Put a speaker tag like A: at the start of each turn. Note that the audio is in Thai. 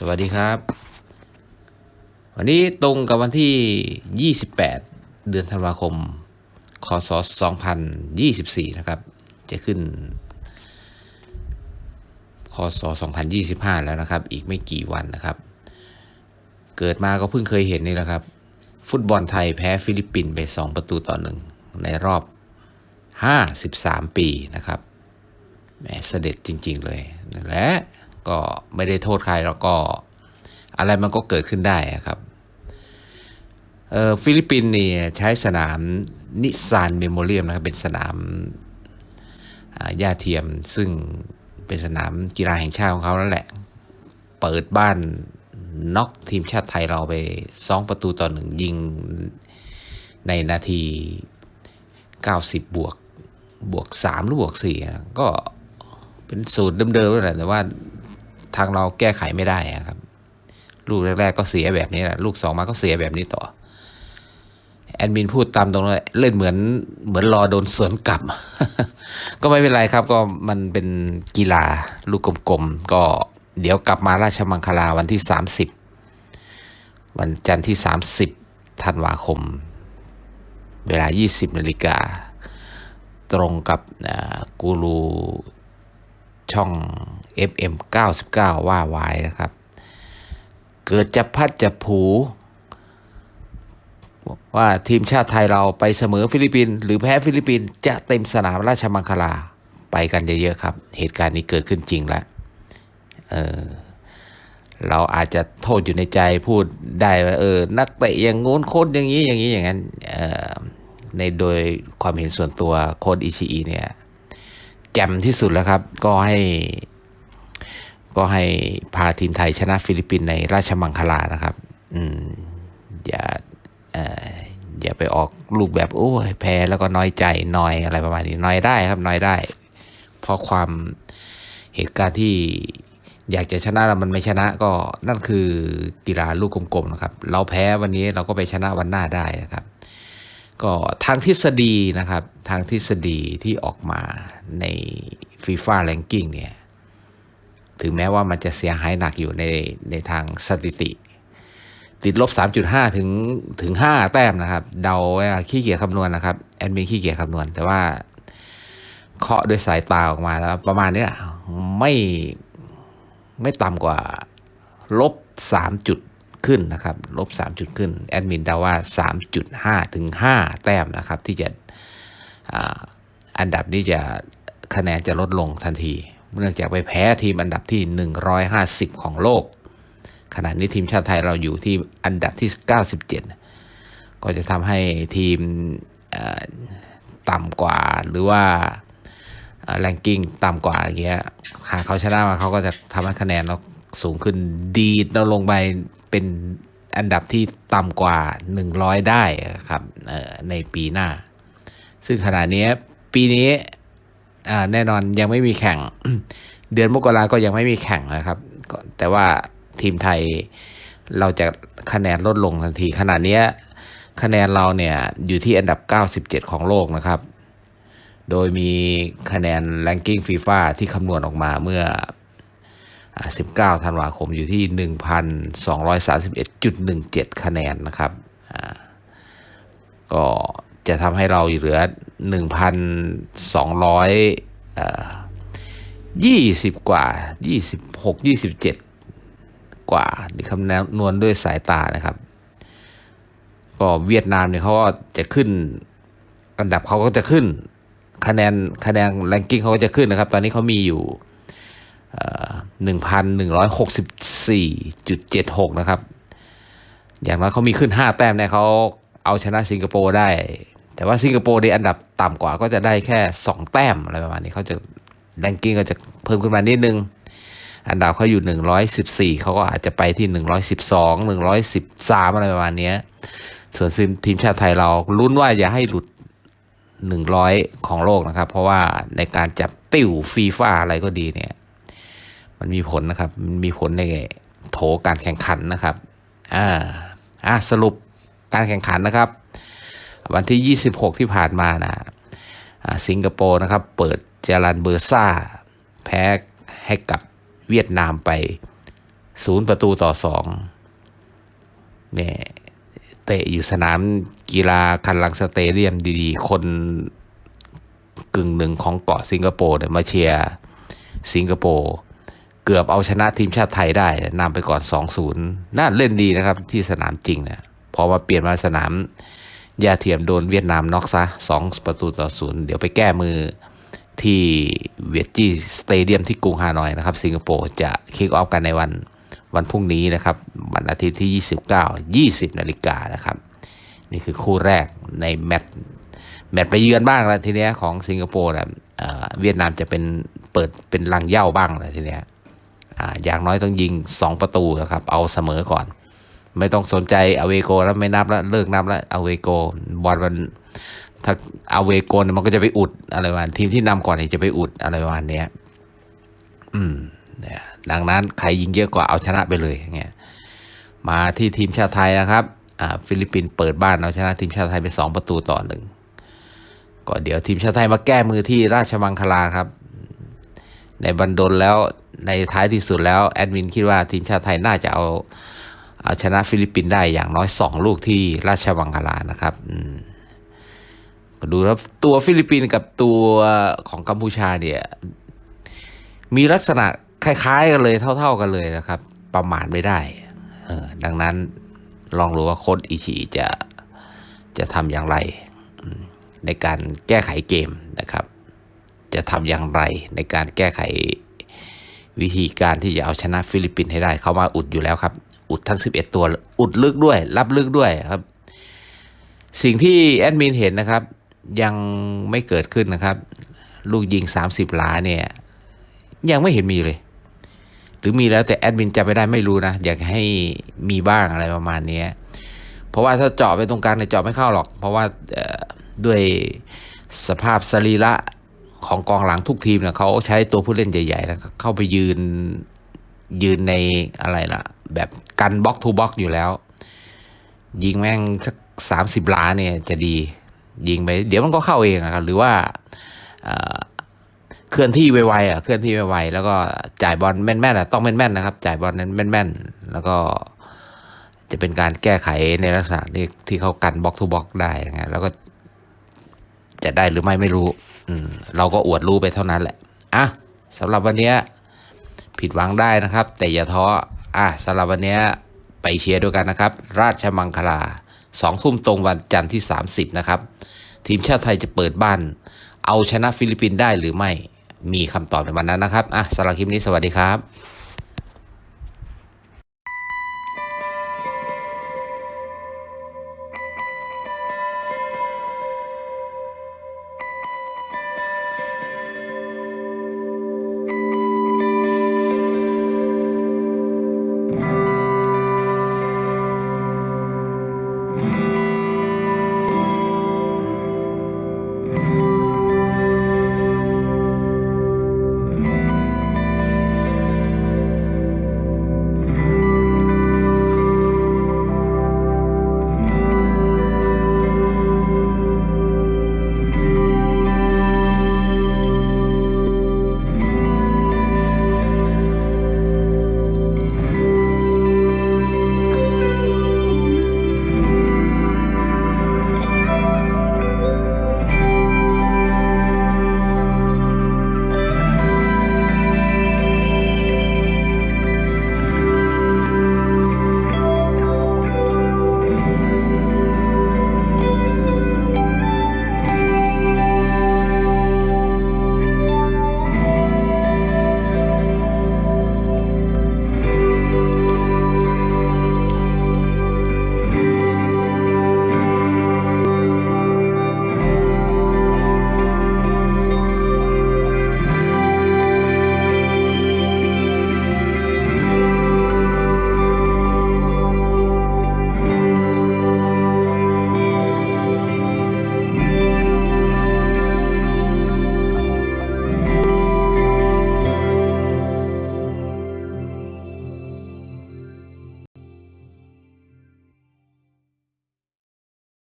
A: สวัสดีครับ วันนี้ตรงกับวันที่ 28 เดือนธันวาคม คศ 2024 นะครับ จะขึ้น คศ 2025 แล้วนะครับ อีกไม่กี่วันนะครับ เกิดมาก็เพิ่งเคยเห็นนี่แหละครับ ฟุตบอลไทยแพ้ฟิลิปปินส์ไป 2 ประตูต่อหนึ่งในรอบ 53 ปีนะครับแหมเสด็จจริง ๆ เลย และ ก็ไม่ได้โทษใครแล้วก็อะไรมันก็เกิดขึ้นได้ครับเอ่อฟิลิปปินส์เนี่ยใช้สนามนิซานเมโมเรียมนะครับเป็นสนามอ่าหญ้าเทียมซึ่งเป็นสนามกีฬาแห่งชาติของเขานั่นแหละ เปิดบ้านน็อกทีมชาติไทยเราไป 2 ประตูต่อหนึ่งยิงในนาที 90 บวกบวก 3 หรือบวก4อะก็เป็นสูตรเดิมๆนั่นแหละแต่ว่า ทางเราแก้ไขไม่ได้ครับ ลูกแรกๆก็เสียแบบนี้แหละลูกสองมาก็เสียแบบนี้ต่อ แอดมินพูดตามตรงเลยเล่นเหมือนเหมือนรอโดนสวนกลับ ก็ไม่เป็นไรครับ ก็มันเป็นกีฬาลูกกลมๆก็เดี๋ยวกลับมาราชมังคลาวันที่ 30 วันจันทร์ที่ 30ธันวาคม เวลา 20นาฬิกาตรงกับกูรู ช่อง FM 99 ว่าวายนะครับ เกิดจะพัดจะผู ว่าทีมชาติไทยเราไปเสมอฟิลิปปินส์หรือแพ้ฟิลิปปินส์จะเต็มสนามราชมังคลาไปกันเยอะๆครับ เหตุการณ์นี้เกิดขึ้นจริงแล้วเออเราอาจจะโทษอยู่ในใจพูดได้ว่าเออ นักเตะอย่างงู้นโค้ชอย่างนี้อย่างนี้อย่างนั้นออในโดยความเห็นส่วนตัวโค้ชอิชิอิเนี่ย จ่มที่สุดแล้วครับ ก็ให้ ก็ให้พาทีมไทยชนะฟิลิปปินส์ในราชมังคลานะครับ อืม อย่าเอออย่าไปออกลูกแบบโอ้ยแพ้แล้วก็น้อยใจน้อยอะไรประมาณนี้น้อยได้ครับน้อยได้ เพราะความเหตุการณ์ที่อยากจะชนะแล้วมันไม่ชนะก็นั่นคือกีฬาลูกกลมๆนะครับ เราแพ้วันนี้เราก็ไปชนะวันหน้าได้นะครับ ก็ทางทฤษฎีนะครับ ทางทฤษฎีที่ออกมาในฟีฟ่าแ n งกิ้งเนี่ย ถึงแม้ว่ามันจะเสียหายหนักอยู่ในในทางสถิติ ติดลบ 3.5 ถึงถึง 5 แต้มนะครับ เดาว่าขี้เกียจคำนวณนะครับ แอดมินขี้เกียจคำนวณ แต่ว่าเคาะด้วยสายตาออกมาแล้วประมาณนี้ไม่ไม่ต่ำกว่าลบ 3 จุด ขึ้นนะครับลบ 3 จุดขึ้นแอดมินเดาว่า 3.5 ถึง 5 แต้มนะครับที่จะอันดับนี้จะคะแนนจะลดลงทันทีเนื่องจากไปแพ้ทีมอันดับที่ 150 ของโลก ขณะนี้ทีมชาติไทยเราอยู่ที่อันดับที่ 97 ก็จะทำให้ทีมต่ำกว่าหรือว่า แรงกิ้งต่ำกว่าอย่างเงี้ยหากเขาชนะมาเขาก็จะทำให้คะแนนเราสูงขึ้นดีดเราลงไปเป็นอันดับที่ต่ำกว่า 100 ได้ครับในปีหน้า ซึ่งขณะนี้ปีนี้แน่นอนยังไม่มีแข่ง เดือนมกราก็ยังไม่มีแข่งนะครับ แต่ว่าทีมไทยเราจะคะแนนลดลงทันที ขณะนี้คะแนนเราเนี่ยอยู่ที่อันดับ 97 ของโลกนะครับ โดยมีคะแนน ranking FIFA ที่คำนวณออกมาเมื่อ 19 ธันวาคมอยู่ที่ 1,231.17 คะแนนนะครับ ก็จะทำให้เราเหลือ 1,200เอ่อ20 กว่า 26 27 กว่าที่คำนวณด้วยสายตานะครับ ก็เวียดนามเนี่ยเขาก็จะขึ้น อันดับเขาก็จะขึ้น คะแนนคะแนนแรงกิ้งเขาก็จะขึ้นนะครับ ตอนนี้เขามีอยู่หนึ่งพันหนึ่งร้อยหกสิบสี่จุดเจ็ดหกนะครับ อย่างน้อยเขามีขึ้นห้าแต้มเนี่ยเขาเอาชนะสิงคโปร์ได้ แต่ว่าสิงคโปร์ในอันดับต่ำกว่าก็จะได้แค่สองแต้มอะไรประมาณนี้เขาจะแรงกิ้งก็จะเพิ่มขึ้นมานิดนึง อันดับเขาอยู่ 114 เขาก็อาจจะไปที่ 112 113 อะไรประมาณนี้ ส่วนทีมชาติไทยเราลุ้นว่าอย่าให้หลุด 100 ของโลกนะครับ เพราะว่าในการจับติ่วฟีฟ่าอะไรก็ดีเนี่ย มันมีผลนะครับ มันมีผลในโถการแข่งขันนะครับ อ่า อะสรุปการแข่งขันนะครับ วันที่ 26 ที่ผ่านมานะสิงคโปร์นะครับ เปิดเจรันเบอร์ซ่า แพ้ให้กับเวียดนามไปศูนย์ประตูต่อสองเนี่ย เตะอยู่สนามกีฬาคันลังสเตเดียมดีๆ คนกึ่งหนึ่งของเกาะสิงคโปร์เนี่ยมาเชียร์สิงคโปร์เกือบเอาชนะทีมชาติไทยได้นำไปก่อน 2-0น่าเล่นดีนะครับที่สนามจริงเนี่ยพอมาเปลี่ยนมาสนามยาเทียมโดนเวียดนามน็อกซะ 2 ประตูต่อศูนย์เดี๋ยวไปแก้มือที่เวียดจี้สเตเดียมที่กรุงฮานอยนะครับ สิงคโปร์จะคิกออฟกันในวัน วันพรุ่งนี้นะครับ วันอาทิตย์ที่ 29 20 นาฬิกานะครับ นี่คือคู่แรกในแมตช์แมตช์ไปเยือนบ้างแล้วทีเนี้ยของสิงคโปร์นะเอ่อเวียดนามจะเป็นเปิดเป็นลังเหย่าบ้างแล้วทีเนี้ยอ่าอย่างน้อยต้องยิง 2 ประตูนะครับ เอาเสมอก่อน ไม่ต้องสนใจอเวโกแล้วไม่นับแล้วเลิกนับแล้วอเวโกบอลมันถ้าเอาเวโกนมันก็จะไปอุดอะไรประมาณทีมที่นำก่อนเนี่ยจะไปอุดอะไรประมาณเนี้ย อืมเนี่ย ดังนั้นใครยิงเยอะกว่าเอาชนะไปเลยเงี้ยมาที่ทีมชาติไทยนะครับฟิลิปปินส์เปิดบ้านเอาชนะทีมชาติไทยไปสองประตูต่อหนึ่งก็เดี๋ยวทีมชาติไทยมาแก้มือที่ราชมังคลาครับ ในบันดลแล้วในท้ายที่สุดแล้วแอดมินคิดว่าทีมชาติไทยน่าจะเอาเอาชนะฟิลิปปินส์ได้อย่างน้อยสองลูกที่ราชมังคลานะครับดูแล้วตัวฟิลิปปินส์กับตัวของกัมพูชาเนี่ยมีลักษณะ คล้าย ๆ กันเลยเท่า ๆกันเลยนะครับ ประมาทไม่ได้เออดังนั้นลองรู้ว่าโค้ดอิชิจะจะทำอย่างไร ในการแก้ไขเกมนะครับ จะทำอย่างไรในการแก้ไขวิธีการที่จะเอาชนะฟิลิปปินส์ให้ได้ เขามาอุดอยู่แล้วครับ อุดทั้ง 11 ตัว อุดลึกด้วย รับลึกด้วยครับ สิ่งที่แอดมินเห็นนะครับ ยังไม่เกิดขึ้นนะครับ ลูกยิง 30หลาเนี่ย ยังไม่เห็นมีเลย หรือมีแล้วแต่แอดมินจำไม่ได้ไม่รู้นะ อยากให้มีบ้างอะไรประมาณเนี้ยเพราะว่าถ้าเจาะไปตรงกลางเนี่ยเจาะไม่เข้าหรอก เพราะว่าด้วยสภาพสรีระของกองหลังทุกทีมเนี่ยเขาใช้ตัวผู้เล่นใหญ่ๆแล้วเข้าไปยืนยืนในอะไรล่ะ แบบกันบล็อกทูบล็อกอยู่แล้ว ยิงแม่งสักสามสิบล้านเนี่ยจะดี ยิงไป เดี๋ยวมันก็เข้าเองอะครับหรือว่า ลื่อนที่ไวๆอะเคลื่อนที่ไวๆแล้วก็จ่ายบอลแม่นๆอะต้องแม่นๆนะครับ จ่ายบอลนั้นแม่นๆ แล้วก็จะเป็นการแก้ไขในลักษณะที่ที่เขากันบล็อกทูบล็อกได้นะแล้วก็จะได้หรือไม่ไม่รู้ อืมเราก็อวดรู้ไปเท่านั้นแหละอะสำหรับวันเนี้ยผิดหวังได้นะครับ แต่อย่าท้ออะสำหรับวันเนี้ยไปเชียร์ด้วยกันนะครับ ราชมังคลาสองทุ่มตรงวันจันทร์ที่ 30 นะครับ ทีมชาติไทยจะเปิดบ้าน เอาชนะฟิลิปปินส์ได้หรือไม่ มีคำตอบในวันนั้นนะครับอะสำหรับคลิปนี้สวัสดีครับ